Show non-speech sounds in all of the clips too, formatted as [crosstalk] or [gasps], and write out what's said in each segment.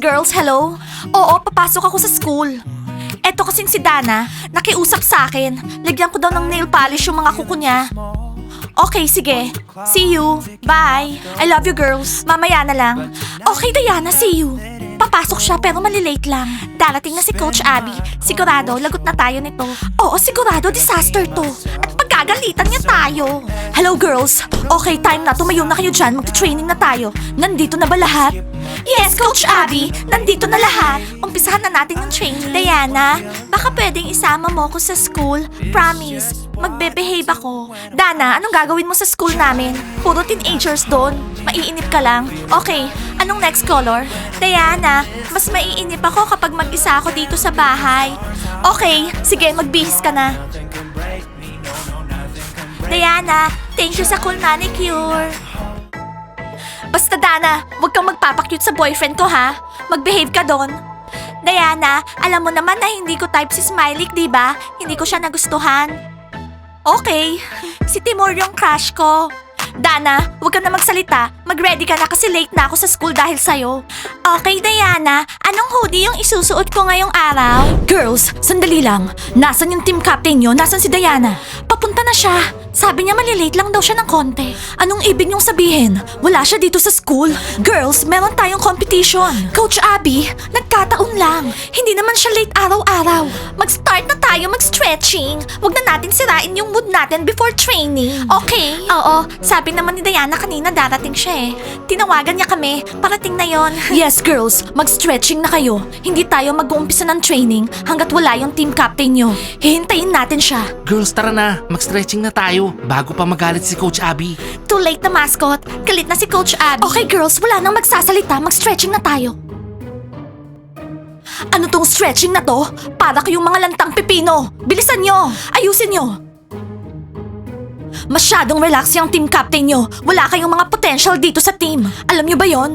girls, hello? Oo, papasok ako sa school. Eto kasing si Dana, nakiusap sa akin. Lagyan ko daw ng nail polish yung mga kuko niya. Okay, sige. See you. Bye. I love you, girls. Mamaya na lang. Okay, Diana, see you. Papasok siya pero malilate lang. Darating na si Coach Abby. Sigurado, lagot na tayo nito. Oo, sigurado, disaster to. At pagkagalitan niya tayo. Hello, girls. Okay, time na. Tumayo na kayo dyan. Magta-training na tayo. Nandito na ba lahat? Yes, Coach Abby. Nandito na lahat. Umpisahan na natin yung training. Diana, baka pwedeng isama mo ako sa school. Promise, magbe-behave ako. Dana, anong gagawin mo sa school namin? Puro teenagers doon. Maiinip ka lang. Okay, anong next color? Diana, mas maiinip ako kapag mag-isa ako dito sa bahay. Okay, sige, magbihis ka na. Diana, thank you sa cool manicure. Basta Dana, huwag kang magpapakyut sa boyfriend ko ha. Magbehave ka doon. Diana, alam mo naman na hindi ko type si Smiley, di ba? Hindi ko siya nagustuhan. Okay, si Timur yung crush ko. Dana, huwag ka na magsalita. Mag-ready ka na kasi late na ako sa school dahil sa'yo. Okay, Diana. Anong hoodie yung isusuot ko ngayong araw? Girls, sandali lang. Nasaan yung team captain nyo? Nasaan si Diana? Papunta na siya. Sabi niya malilate lang daw siya ng konti. Anong ibig niyong sabihin? Wala siya dito sa school? Girls, meron tayong competition. Coach Abby, nagkataon lang. Hindi naman siya late araw-araw. Mag-start na tayo mag-stretching. Huwag na natin sirain yung mood natin before training. Okay? Oo, sabi naman ni Diana kanina darating siya eh. Tinawagan niya kami, parating na yon. [laughs] yes, girls, mag-stretching na kayo. Hindi tayo mag-uumpisa ng training hanggat wala yung team captain nyo. Hihintayin natin siya. Girls, tara na. Mag-stretching na tayo bago pa magalit si Coach Abby. Too late na mascot. Galit na si Coach Abby. Okay girls, wala nang magsasalita. Mag-stretching na tayo. Ano tong stretching na to? Para kayong mga lantang pipino. Bilisan nyo! Ayusin nyo! Masyadong relax yung team captain nyo. Wala kayong mga potential dito sa team. Alam nyo ba yon?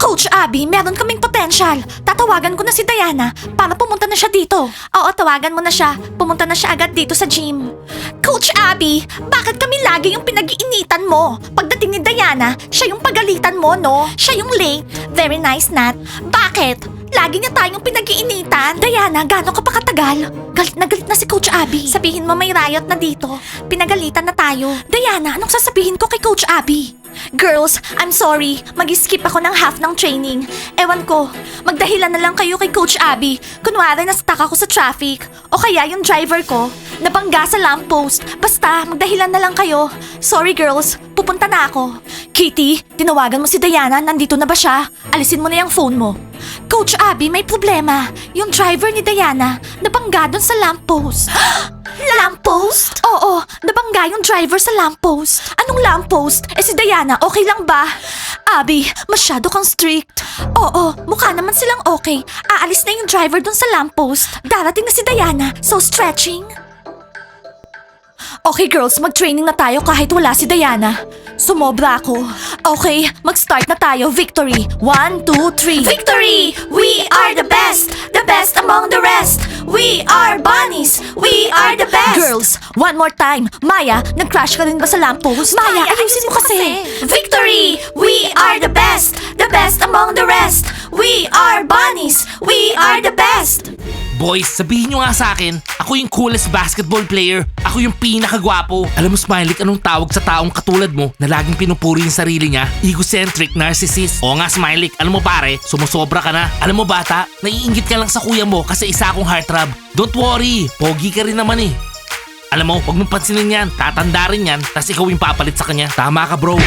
Coach Abby, meron kaming potential. Tatawagan ko na si Diana para pumunta na siya dito. Oo, tawagan mo na siya. Pumunta na siya agad dito sa gym. Coach Abby, bakit kami lagi yung pinag-iinitan mo? Pagdating ni Diana, siya yung pagalitan mo, no? Siya yung late. Very nice, Nat. Bakit? Lagi niya tayong pinag-iinitan. Diana, gano'n ka pa katagal? Galit na galit na si Coach Abby. Sabihin mo may riot na dito. Pinagalitan na tayo. Diana, anong sasabihin ko kay Coach Abby? Girls, I'm sorry. Mag-skip ako ng half ng training. Ewan ko, magdahilan na lang kayo kay Coach Abby. Kunwari na-stuck ako sa traffic. O kaya yung driver ko, nabangga sa lamppost. Basta, magdahilan na lang kayo. Sorry girls, pupunta na ako. Kitty, tinawagan mo si Diana, nandito na ba siya? Alisin mo na yung phone mo. Coach Abby, may problema. Yung driver ni Diana, nabangga doon sa lamppost. [gasps] lamppost? Oo, nabangga yung driver sa lamppost. Anong lamppost? Eh si Diana, okay lang ba? Abby, masyado kang strict. Oo, mukha naman silang okay. Aalis na yung driver doon sa lamppost. Darating na si Diana, so stretching. Okay girls, mag-training na tayo kahit wala si Diana. Sumobra ako. Okay, mag-start na tayo. Victory. One, two, three. Victory! We are the best! The best among the rest! We are bunnies! We are the best! Girls, one more time. Maya, nag-crash ka rin ba sa lamppost? Maya, ayusin mo kasi. Victory! We are the best! The best among the rest! We are bunnies! We are the best! Boys, sabihin nyo nga sa akin, ako yung coolest basketball player. Ako yung pinakagwapo. Alam mo, Smiley, anong tawag sa taong katulad mo na laging pinupuri yung sarili niya? Egocentric narcissist. Oo nga, Smiley. Alam mo pare, sumusobra ka na. Alam mo bata, naiingit ka lang sa kuya mo kasi isa akong heartthrob. Don't worry, pogi ka rin naman eh. Alam mo, huwag mong pansinin yan. Tatanda rin yan, tas ikaw yung papalit sa kanya. Tama ka bro.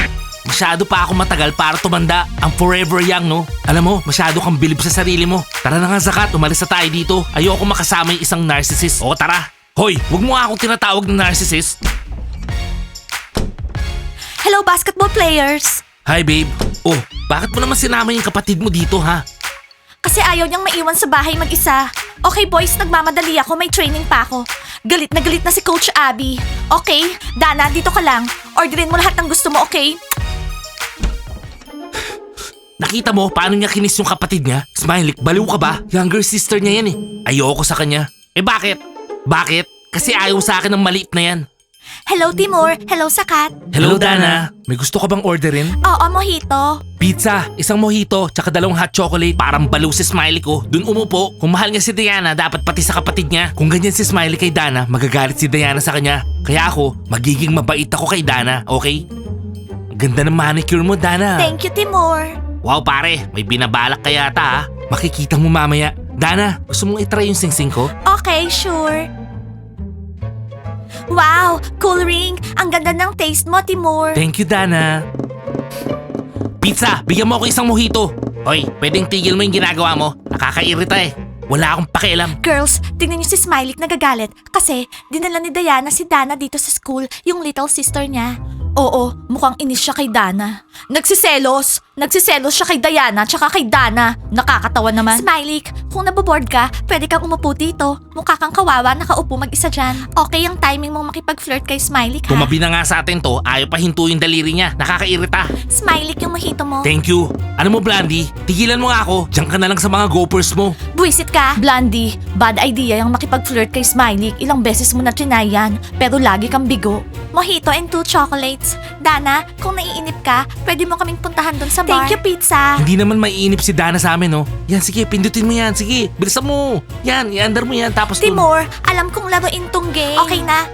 Masyado pa ako matagal para tumanda. Ang forever young, no? Alam mo, masyado kang bilib sa sarili mo. Tara na nga, Zakat. Umalis na tayo dito. Ayoko makasama yung isang narcissist. O, tara. Hoy, wag mo akong tinatawag na narcissist. Hello, basketball players! Hi, babe. Oh, bakit mo naman sinama yung kapatid mo dito, ha? Kasi ayaw niyang maiwan sa bahay mag-isa. Okay boys, nagmamadali ako, may training pa ako. Galit na galit na si Coach Abby. Okay, Dana, dito ka lang. Orderin mo lahat ng gusto mo, okay? Nakita mo paano niya kinis yung kapatid niya? Smiley, baliw ka ba? Younger sister niya yan eh. Ayoko sa kanya. Eh bakit? Bakit? Kasi ayaw sa akin ng maliit na yan. Hello, Timur. Hello, Sakat. Hello, Dana. May gusto ka bang orderin? Oo, mojito. Pizza, isang mojito, tsaka dalawang hot chocolate. Parang baliw si Smiley ko. Dun umupo. Kung mahal niya si Diana, dapat pati sa kapatid niya. Kung ganyan si Smiley kay Dana, magagalit si Diana sa kanya. Kaya ako, magiging mabait ako kay Dana, okay? Ang Ganda ng manicure mo, Dana. Thank you, Timur. Wow, pare. May binabalak ka yata, ha? Makikita mo mamaya. Dana, gusto mong itry yung singsing ko? Okay, sure. Wow, cool ring. Ang ganda ng taste mo, Timur. Thank you, Dana. Pizza, bigyan mo ako isang mojito. Hoy, pwedeng tigil mo yung ginagawa mo. Nakakairita eh. Wala akong pakialam. Girls, tingnan niyo si Smiley nagagalit kasi dinala ni Diana si Dana dito sa school, yung little sister niya. Oo, mukhang inis siya kay Dana. Nagsiselos! Nagsiselos siya kay Diana tsaka kay Dana. Nakakatawa naman. Smiley, kung naboboard ka, pwede kang umupo dito. Mukha kang kawawa, nakaupo mag-isa dyan. Okay ang timing mong makipag-flirt kay Smiley, ha? Tumabi na nga sa atin to, ayaw pa hinto yung daliri niya. Nakakairita. Smiley, yung mojito mo. Thank you. Ano mo, Blandy? Tigilan mo nga ako. Diyan ka na lang sa mga gopers mo. Buisit ka? Blondie, bad idea yung makipag-flirt kay Smiley. Ilang beses mo na trinay yan, pero lagi kang bigo. Mojito and two chocolates. Dana, kung naiinip ka, pwede mo kaming puntahan doon sa bar. Thank you, pizza. Hindi naman maiinip si Dana sa amin, no? Yan, sige, pindutin mo yan. Sige, bilisan mo. Yan, i-under mo yan. Tapos dun- Timur, alam kong laruin tong game. Okay na.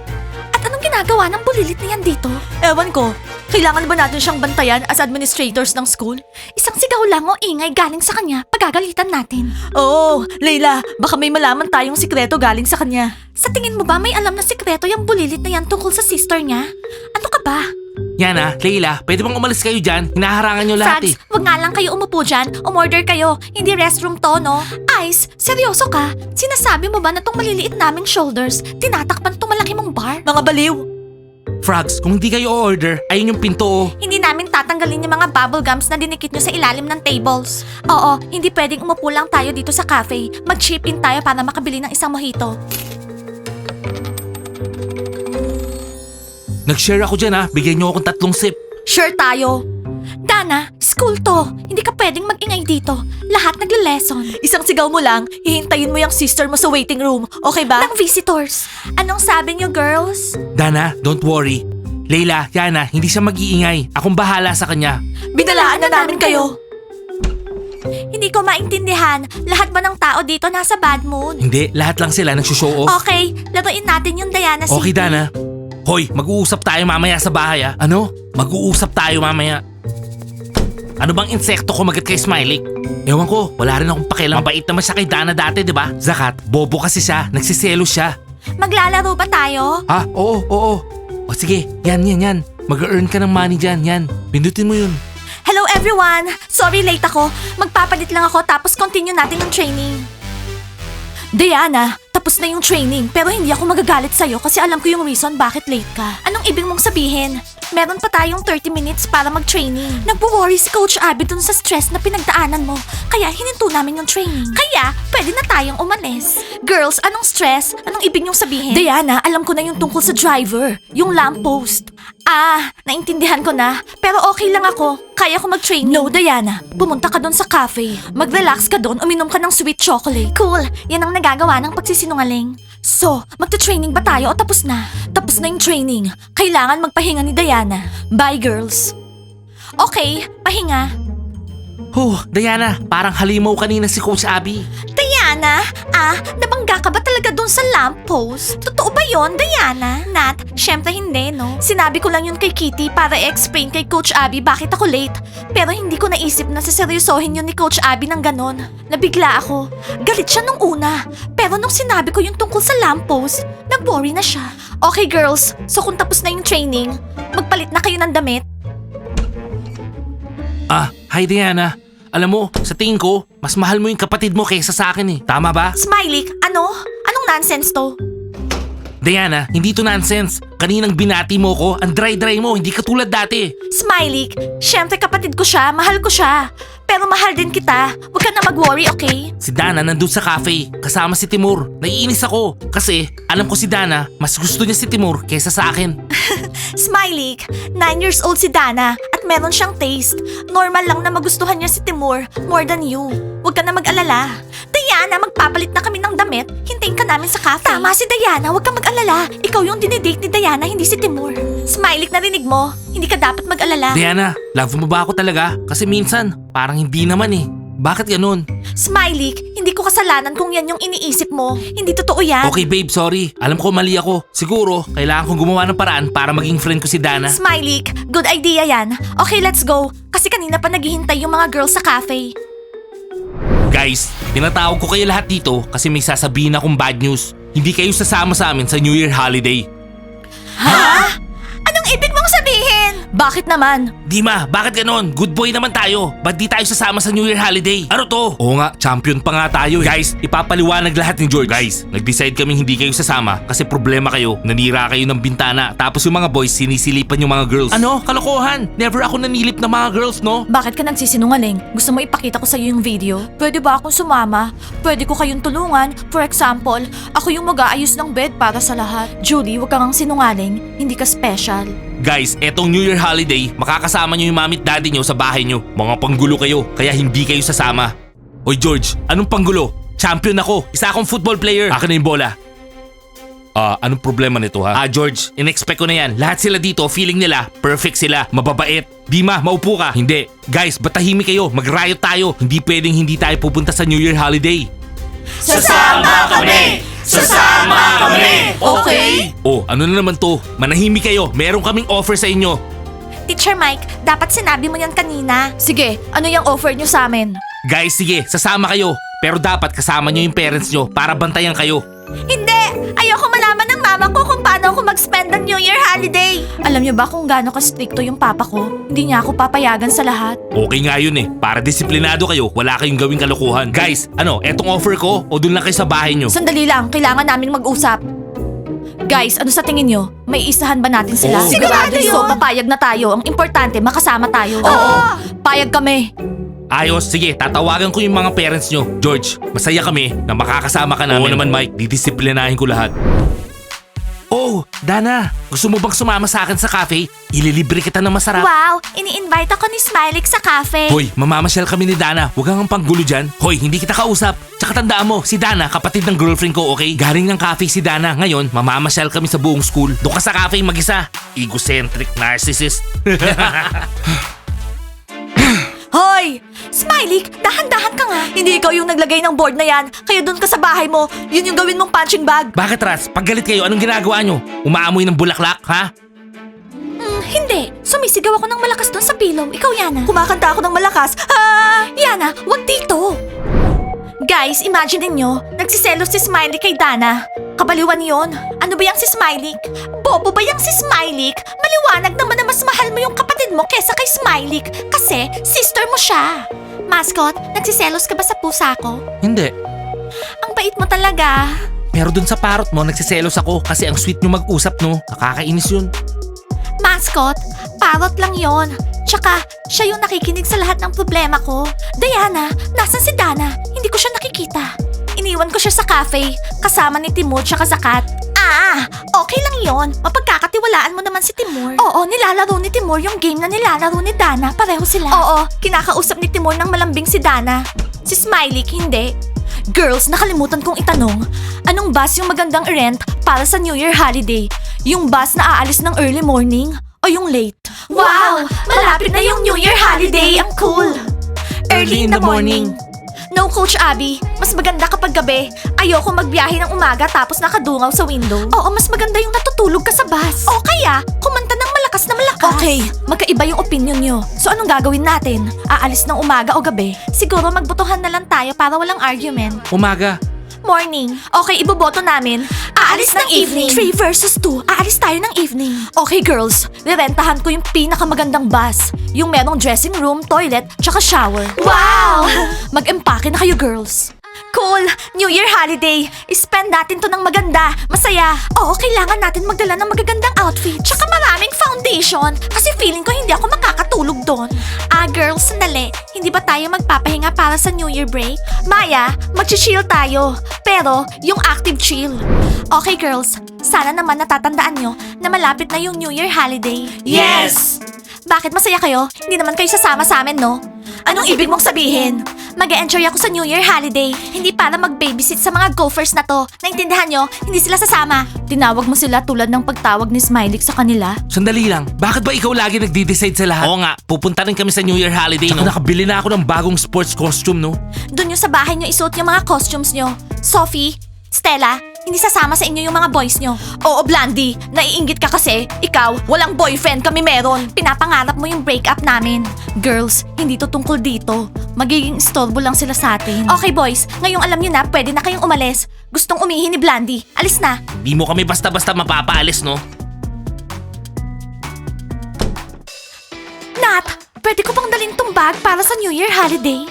At anong ginagawa ng bulilit na yan dito? Ewan ko. Kailangan ba natin siyang bantayan as administrators ng school? Isang sigaw lang o ingay galing sa kanya, pagagalitan natin. Oo, Leila, baka may malaman tayong sikreto galing sa kanya. Sa tingin mo ba may alam na sikreto yung bulilit na yan tungkol sa sister niya? Ano ka ba? Yan ah, Leila, pwede bang umalis kayo dyan? Hinaharangan nyo lahat eh. Franz, wag nga lang kayo umupo dyan. Umorder kayo. Hindi restroom to, no? Ice, seryoso ka? Sinasabi mo ba na tong maliliit naming shoulders, tinatakpan tong malaki mong bar? Mga baliw. Frogs, kung hindi kayo order, ayun yung pinto oh. Hindi namin tatanggalin yung mga bubble gums na dinikit nyo sa ilalim ng tables. Oo, hindi pwedeng umupo lang tayo dito sa cafe. Mag-chip in tayo para makabili ng isang mojito. Nag-share ako dyan ah, bigyan nyo akong tatlong sip. Sure tayo. Dana, school to. Hindi ka pwedeng mag-ingay dito. Lahat nagle-lesson. Isang sigaw mo lang, hihintayin mo yung sister mo sa waiting room. Okay ba? Ng visitors. Anong sabi niyo, girls? Dana, don't worry. Leila, Yana, hindi siya mag-iingay. Akong bahala sa kanya. Binalaan na namin kayo. Hindi ko maintindihan. Lahat ba ng tao dito nasa bad mood? Hindi, lahat lang sila nagsushow off. Okay, laruin natin yung Diana City. Okay, Dana. Hoy, mag-uusap tayo mamaya sa bahay ah. Ano? Mag-uusap tayo mamaya. Ano bang insekto kumagat kay Smiley? Ewan ko, wala rin akong pakialam. Mabait naman siya kay Dana dati, di ba? Zakat, bobo kasi siya. Nagsiselo siya. Maglalaro ba tayo? Ah, oo, oo. O sige, yan, yan, yan. Mag-earn ka ng money dyan, yan. Pindutin mo yun. Hello everyone! Sorry late ako. Magpapalit lang ako tapos continue natin yung training. Diana, tapos na yung training pero hindi ako magagalit sa'yo kasi alam ko yung reason bakit late ka. Anong ibig mong sabihin? Meron pa tayong 30 minutes para mag-training. Nagwo-worry si Coach Abby dun sa stress na pinagdaanan mo. Kaya hininto namin yung training. Kaya, pwede na tayong umalis. Girls, anong stress? Anong ibig niyong sabihin? Diana, alam ko na yung tungkol sa driver. Yung lamppost. Ah, naintindihan ko na. Pero okay lang ako. Kaya ko mag-training. No, Diana. Pumunta ka doon sa cafe. Mag-relax ka doon, uminom ka ng sweet chocolate. Cool. Yan ang nagagawa ng pagsisinungaling. So, magta-training ba tayo o tapos na? Tapos na yung training. Kailangan magpahinga ni Diana. Bye, girls. Okay, pahinga. Huh, Diana, parang halimaw kanina si Coach Abby. Diana, ah, nabangga ka ba talaga dun sa lamppost? Totoo ba yon, Diana? Nat, syempre hindi, no? Sinabi ko lang yun kay Kitty para i-explain kay Coach Abby bakit ako late. Pero hindi ko naisip na saseryosohin yun ni Coach Abby ng ganon. Nabigla ako. Galit siya nung una. Pero nung sinabi ko yung tungkol sa lamppost, nag-worry na siya. Okay, girls. So kung tapos na yung training, magpalit na kayo ng damit. Ah, hi Diana. Alam mo, sa tingin ko, mas mahal mo yung kapatid mo kaysa sa akin eh. Tama ba? Smiley, ano? Anong nonsense to? Diana, hindi to nonsense. Kaninang binati mo ko, ang dry-dry mo, hindi ka tulad dati. Smiley, syempre kapatid ko siya, mahal ko siya. Pero mahal din kita. Huwag ka na mag-worry, okay? Si Dana nandun sa cafe, kasama si Timur. Naiinis ako, kasi alam ko si Dana, mas gusto niya si Timur kaysa sa akin. [laughs] Smiley, 9 years old si Dana meron siyang taste. Normal lang na magustuhan niya si Timur more than you. Huwag ka na mag-alala. Diana, magpapalit na kami ng damit. Hintayin ka namin sa cafe. Tama si Diana, huwag kang mag-alala. Ikaw yung dinidate ni Diana, hindi si Timur. Smiley, narinig mo? Hindi ka dapat mag-alala. Diana, love mo ba ako talaga? Kasi minsan, parang hindi naman eh. Bakit ganun? Smiley, hindi ko kasalanan kung yan yung iniisip mo. Hindi totoo yan. Okay babe, sorry. Alam ko mali ako. Siguro, kailangan kong gumawa ng paraan para maging friend ko si Dana. Smiley, good idea yan. Okay, let's go. Kasi kanina pa naghihintay yung mga girls sa cafe. Guys, pinatawag ko kayo lahat dito kasi may sasabihin akong bad news. Hindi kayo sasama sa amin sa New Year holiday. Ha? Bakit naman? Dima, bakit ganon? Good boy naman tayo. Ba't di tayo sasama sa New Year holiday? Ano to? Oo nga, champion pa nga tayo eh. Guys, ipapaliwanag lahat ni George. Guys, nag-decide kami hindi kayo sasama kasi problema kayo. Nanira kayo ng bintana. Tapos yung mga boys sinisilipan yung mga girls. Ano? Kalokohan. Never ako nanilip ng mga girls, no? Bakit ka nagsisinungaling? Gusto mo ipakita ko sa'yo yung video? Pwede ba akong sumama? Pwede ko kayong tulungan? For example, ako yung mag-aayos ng bed para sa lahat. Julie, huwag kang sinungaling. Hindi ka special. Guys, etong New Year holiday, makakasama nyo yung mami at daddy nyo sa bahay nyo. Mga panggulo kayo, kaya hindi kayo sasama. Hoy George, anong panggulo? Champion ako, isa akong football player. Akin na yung bola. Ah, anong problema nito ha? Ah, George, in-expect ko na yan. Lahat sila dito, feeling nila, perfect sila, mababait. Dima, maupo ka. Hindi. Guys, batahimik kayo, mag-riot tayo. Hindi pwedeng hindi tayo pupunta sa New Year holiday. Sasama kami! Sasama kami! Okay? Oh, ano na naman to? Manahimik kayo, meron kaming offer sa inyo. Teacher Mike, dapat sinabi mo yan kanina. Sige, ano yung offer nyo sa amin? Guys, sige, sasama kayo. Pero dapat kasama nyo yung parents nyo para bantayan kayo. Hindi! Ayoko malaman ng mama ko kung paano ako mag-spend ng New Year holiday! Alam niyo ba kung gaano ka-stricto yung papa ko? Hindi niya ako papayagan sa lahat. Okay nga yun eh. Para disiplinado kayo, wala kayong gawing kalokohan. Guys, ano, etong offer ko o dun lang kayo sa bahay nyo? Sandali lang, kailangan namin mag-usap. Guys, ano sa tingin nyo? May isahan ba natin sila? Oo. Sigurado yun! So, papayag na tayo. Ang importante, makasama tayo. Oo! Payag kami. Ayos, sige, tatawagan ko yung mga parents nyo. George, masaya kami na makakasama ka namin. Oo naman Mike, didisiplinahin ko lahat. Oh, Dana, gusto mo bang sumama sa akin sa cafe? Ililibre kita ng masarap. Wow! Ini-invite ako ni Smiley sa cafe. Hoy, mamamasyal kami ni Dana. Huwag kang panggulo dyan. Hoy, hindi kita kausap. Tsaka tandaan mo, si Dana, kapatid ng girlfriend ko, okay? Galing ng cafe si Dana. Ngayon, mamamasyal kami sa buong school. Doon ka sa cafe mag-isa. Egocentric narcissist. [laughs] [laughs] Hoy! Smiley, dahan-dahan ka nga. Hindi ikaw yung naglagay ng board na yan. Kaya doon ka sa bahay mo. Yun yung gawin mong punching bag. Bakit, Ras? Pag galit kayo, anong ginagawa nyo? Umaamoy ng bulaklak, ha? Hmm, hindi. Sumisigaw ako ng malakas doon sa pillow. Ikaw, Yana. Kumakanta ako ng malakas. Ah! Yana, wag dito. Guys, imagine niyo, nagsiselos si Smiley kay Dana. Kabaliwan yon. Ba yang si Smiley? Bobo ba yang si Smiley? Maliwanag naman na mas mahal mo yung kapatid mo kesa kay Smiley kasi sister mo siya. Mascot, nagsiselos ka ba sa pusa ko? Hindi. Ang bait mo talaga. Pero dun sa parot mo, nagsiselos ako kasi ang sweet nyo mag-usap, no? Nakakainis yun. Mascot, parot lang yon. Tsaka, siya yung nakikinig sa lahat ng problema ko. Diana, nasan si Dana? Hindi ko siya nakikita. Iniwan ko siya sa cafe, kasama ni Timur tsaka Zakat. Ah, okay lang yon. Mapagkakatiwalaan mo naman si Timur. Oo, nilalaro ni Timur yung game na nilalaro ni Dana. Pareho sila. Oo, kinakausap ni Timur ng malambing si Dana. Si Smiley, hindi. Girls, nakalimutan kong itanong, anong bus yung magandang rent para sa New Year holiday? Yung bus na aalis ng early morning o yung late? Wow! Malapit na yung New Year holiday! Ang cool! Early in the morning. No, Coach Abby. Mas maganda kapag gabi. Ayoko magbiyahe ng umaga tapos nakadungaw sa window. Oo, mas maganda yung natutulog ka sa bus. O kaya, kumanta ng malakas na malakas. Okay, magkaiba yung opinion nyo. So anong gagawin natin? Aalis ng umaga o gabi? Siguro magbotohan na lang tayo para walang argument. Umaga. Morning. Okay, iboboto namin. Aalis ng evening. 3 versus 2. Aalis tayo ng evening. Okay, girls. Rerentahan ko yung pinakamagandang bus. Yung merong dressing room, toilet, tsaka shower. Wow! Mag-empake na kayo, girls. Cool! New Year holiday! Spend natin to ng maganda, masaya. Oo, kailangan natin magdala ng magagandang outfit. Tsaka maraming foundation. Kasi feeling ko hindi ako makakatulog doon. Ah, girls, sandali. Hindi ba tayo magpapahinga para sa New Year break? Maya, mag-chill tayo. Pero, yung active chill. Okay, girls. Sana naman natatandaan nyo na malapit na yung New Year holiday. Yes! Bakit masaya kayo? Hindi naman kayo sasama sa amin, no? Anong ibig mong sabihin? mag enjoy ako sa New Year holiday. Hindi para mag-babysit sa mga gophers na to. Naintindihan nyo? Hindi sila sasama. Tinawag mo sila tulad ng pagtawag ni Smiley sa kanila. Sandali lang, bakit ba ikaw lagi nagdi-decide sa lahat? Oo nga, pupunta rin kami sa New Year holiday, no? nakabili na ako ng bagong sports costume, no? Doon yung sa bahay nyo isuot yung mga costumes nyo. Sophie, Stella, hindi sasama sa inyo yung mga boys nyo. Oo, Blandy, naiingit ka kasi. Ikaw, walang boyfriend kami meron. Pinapangarap mo yung breakup namin. Girls, hindi to tungkol dito. Magiging istorbo lang sila sa atin. Okay, boys, ngayong alam nyo na, pwede na kayong umalis. Gustong umihi ni Blandy. Alis na. Di mo kami basta-basta mapapaalis, no? Nat, pwede ko pang dalhin tong bag para sa New Year holiday?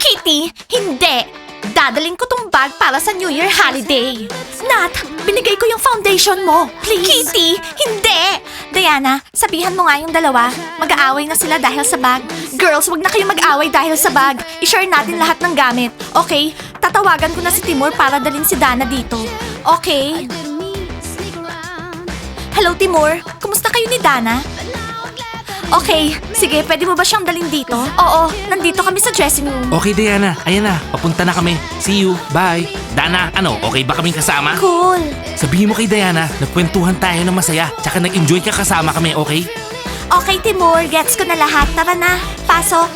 Kitty, hindi! Dadalhin ko tong bag para sa New Year holiday. Nat, binigay ko yung foundation mo. Please. Kitty, hindi! Diana, sabihan mo nga yung dalawa. Mag-aaway na sila dahil sa bag. Girls, wag na kayong mag-aaway dahil sa bag. I-share natin lahat ng gamit. Okay? Tatawagan ko na si Timur para dalhin si Dana dito. Okay? Hello, Timur. Kumusta kayo ni Dana? Okay, sige, pwede mo ba siyang dalhin dito? Oo, nandito kami sa dressing room. Okay, Diana. Ayan na, papunta na kami. See you. Bye. Dana, ano, okay ba kaming kasama? Cool. Sabihin mo kay Diana, nagkwentuhan tayo ng masaya. Tsaka nag-enjoy ka kasama kami, okay? Okay, Timur, gets ko na lahat. Tara na, pasok.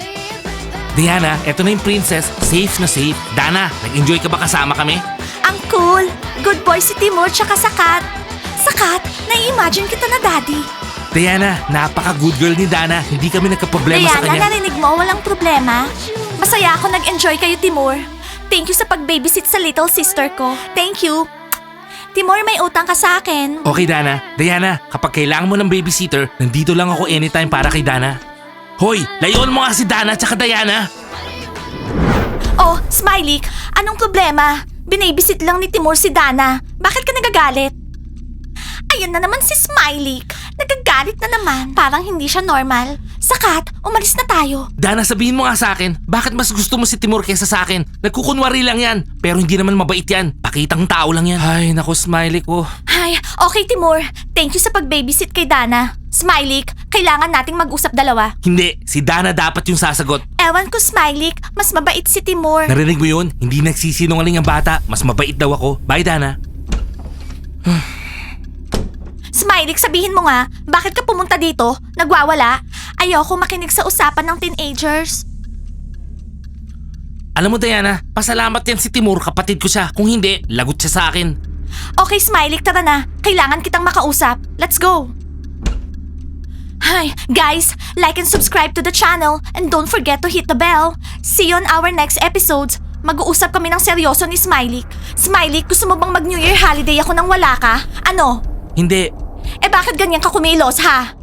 Diana, eto na yung princess. Safe na safe. Dana, nag-enjoy ka ba kasama kami? Ang cool. Good boy si Timur tsaka Sakat. Sakat, nai-imagine kita na daddy. Diana, napaka-good girl ni Dana. Hindi kami nagka-problema sa Diana, kanya. narinig mo, walang problema. Masaya ako nag-enjoy kayo, Timur. Thank you sa pag-babysit sa little sister ko. Thank you. Timur, may utang ka sa akin. Okay, Dana. Diana, kapag kailangan mo ng babysitter, nandito lang ako anytime para kay Dana. Hoy, layon mo nga si Dana tsaka Diana. Oh, Smiley, anong problema? Binabysit lang ni Timur si Dana. Bakit ka nagagalit? Ayan na naman si Smiley. Nagagalit na naman. Parang hindi siya normal. Sakat, umalis na tayo. Dana, sabihin mo nga sa akin, bakit mas gusto mo si Timur kesa sa akin? Nagkukunwari lang yan, pero hindi naman mabait yan. Pakitang tao lang yan. Ay, naku, smiley ko. Ay, okay Timur. Thank you sa pag-babysit kay Dana. Smiley, kailangan nating mag-usap dalawa. Hindi, si Dana dapat yung sasagot. Ewan ko, Smiley, mas mabait si Timur. Narinig mo yun? Hindi nagsisinungaling ang bata. Mas mabait daw ako. Bye, Dana. Smiley, sabihin mo nga, bakit ka pumunta dito? Nagwawala? Ayoko makinig sa usapan ng teenagers. Alam mo, Diana, pasalamat yan si Timur, kapatid ko siya. Kung hindi, lagot siya sa akin. Okay, Smiley, tara na. Kailangan kitang makausap. Let's go! Hi, guys, like and subscribe to the channel and don't forget to hit the bell. See you on our next episodes. Mag-uusap kami ng seryoso ni Smiley. Smiley, gusto mo bang mag-New Year holiday ako nang wala ka? Ano? Hindi. Eh bakit ganyan ka kumilos, ha?